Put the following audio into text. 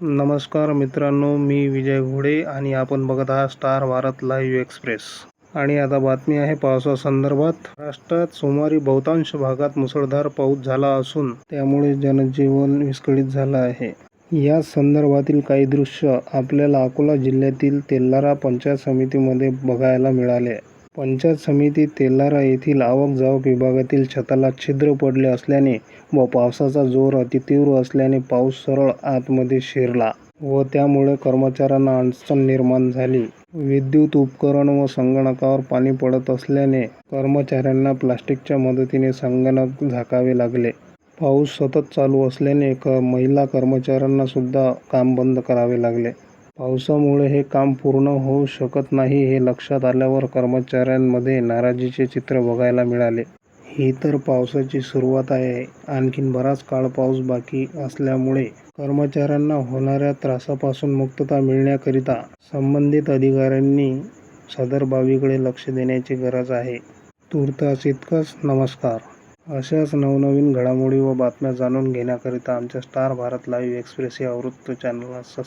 नमस्कार मित्रांनो मी विजय घोडे आणि आपण बघत आहात स्टार भारत लाईव्ह एक्सप्रेस. आणि आता बातमी आहे पावसासंदर्भात महाराष्ट्रात सोमवारी बहुतांश भागात मुसळधार पाऊस झाला असून त्यामुळे जनजीवन विस्कळीत झालं आहे. या संदर्भातील काही दृश्य आपल्याला अकोला जिल्ह्यातील तेल्लारा पंचायत समितीमध्ये बघायला मिळाले. पंचायत समिती तेल्हारा येथील आवक जावक विभागातील छताला छिद्र पडले असल्याने व पावसाचा जोर अतितीव्र असल्याने पाऊस सरळ आतमध्ये शिरला व त्यामुळे कर्मचाऱ्यांना अडचण निर्माण झाली. विद्युत उपकरण व संगणकावर पाणी पडत असल्याने कर्मचाऱ्यांना प्लास्टिकच्या मदतीने संगणक झाकावे लागले. पाऊस सतत चालू असल्याने क महिला कर्मचाऱ्यांना सुद्धा काम बंद करावे लागले. पावसामुळे हे काम पूर्ण होऊ शकत नाही हे लक्षात आल्यावर कर्मचाऱ्यांमध्ये नाराजीचे चित्र बघायला मिळाले. ही तर पावसाची सुरुवात आहे. आणखीन बराच काळ पाऊस बाकी असल्यामुळे कर्मचाऱ्यांना होणाऱ्या त्रासापासून मुक्तता मिळण्याकरिता संबंधित अधिकाऱ्यांनी सदर बाबीकडे लक्ष देण्याची गरज आहे. तूर्तास इतकंच नमस्कार. अशाच नवनवीन घडामोडी व बातम्या जाणून घेण्याकरिता आमच्या स्टार भारत लाईव्ह एक्सप्रेस या वृत्त चॅनलला सबस्क्राईब